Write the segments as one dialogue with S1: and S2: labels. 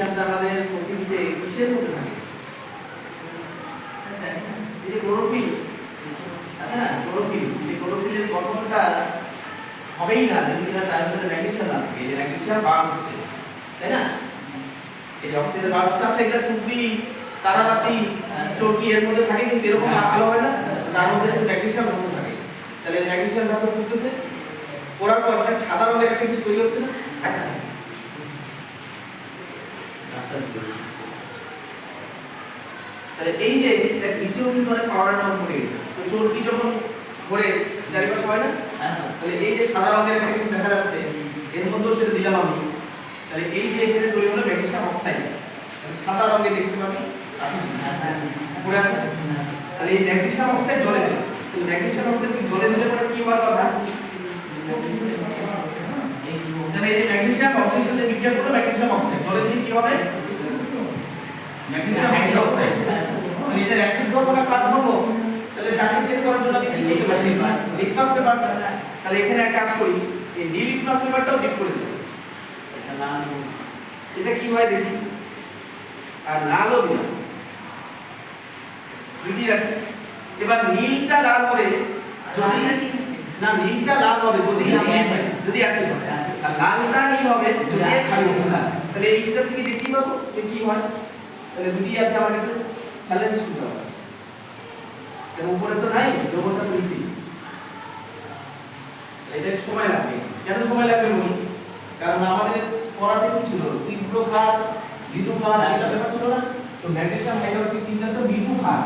S1: আমাদের প্রকৃতিতে কিসের মধ্যে থাকে? এই যে ক্লোরোফিল আছে না ক্লোরোফিল সেই ক্লোরোফিলের গঠনটা হবেই না যদি না তার ভিতরে ম্যাগনেসিয়াম না থাকে যে ম্যাগনেসিয়াম বার হচ্ছে তাই না? এই যে অক্সিজেন বার হচ্ছে আচ্ছা এগুলা টুকরি তারাবাতি চরকি এর মধ্যে থাকে কিন্তু এরকম আলো হয় না? তার মধ্যে ম্যাগনেসিয়াম ধাতু থাকে। তাহলে ম্যাগনেসিয়াম ধাতু ফুটতেছে পড়ার পর সাদা রঙের একটা কিছু তৈরি হচ্ছে না? তাহলে এই যে এটা নিচেও কিন্তু অনেক পাওয়ার নাম পড়ে গেছে তো চরকি যখন ঘুরে চারিপাশে হয় না? তাহলে এই যে সাদা রঙের একটা কিছু দেখা যাচ্ছে এর মধ্যেও সেটা দিলাম আমি। তাহলে এই যে এখানে তৈরি হলো ম্যাগনেসিয়াম অক্সাইড সাদা রঙের দেখতে পাবি আছে পড়ে আছে? তাহলে এই ম্যাগনেসিয়াম অক্সাইড জলে দিলাম। তাহলে ম্যাগনেসিয়াম অক্সাইড কি জলে দিলে পরে কি হওয়ার কথা? তাহলে এই যে ম্যাগনেসিয়াম অক্সাইড সাথে বিক্রিয়া করলে ম্যাগনেসিয়াম অক্সাইড জলে দিলে কি হবে? Magnesium hydroxide. মানে এটা অ্যাসিড ধর্ম না ক্ষার ধর্ম তাহলে তাকে চেক করার জন্য আমি কি করতে পারি? লিটমাস পেপার তাহলে এখানে এক কাজ করি। এই ডি লিটমাস পেপারটাও ডিপ করে দেব এটা কি হয় দেখি? আর লালও দিলাম। দুইটি রাখি। এবার নীলটা লাল হবে যদি না নীলটা লাল হবে যদি যদি অ্যাসিড হয়। আর লালটা নীল হবে যদি হয়। তাহলে এইটা থেকে দেখতে পাবো? যে কি হয়? তাহলে দুটি আছে আমার কাছে তাহলে আমি শুনতে হবে এর উপরে তো নাই জগৎটা বলছি এটা সময় লাগবে। কেন সময় লাগবে বলি কারণ আমাদের পড়াতে কি ছিল তীব্র ক্ষার মৃদু ক্ষার এটা ব্যাপার ছিল না। তো ম্যাগনেসিয়াম হাইড্রোক্সাইড তিনটা তো মৃদু ক্ষার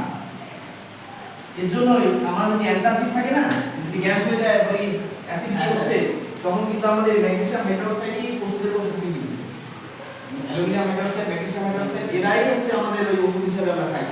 S1: এর জন্যই আমার যদি অ্যান্টাসিড থাকে না যদি গ্যাস হয়ে যায় ওই অ্যাসিড হচ্ছে তখন কিন্তু আমাদের ম্যাগনেসিয়াম হাইড্রোক্সাইডই ম্যাগনেসিয়াম হচ্ছে আমাদের ওই ওষুধ হিসাবে আমরা খাই।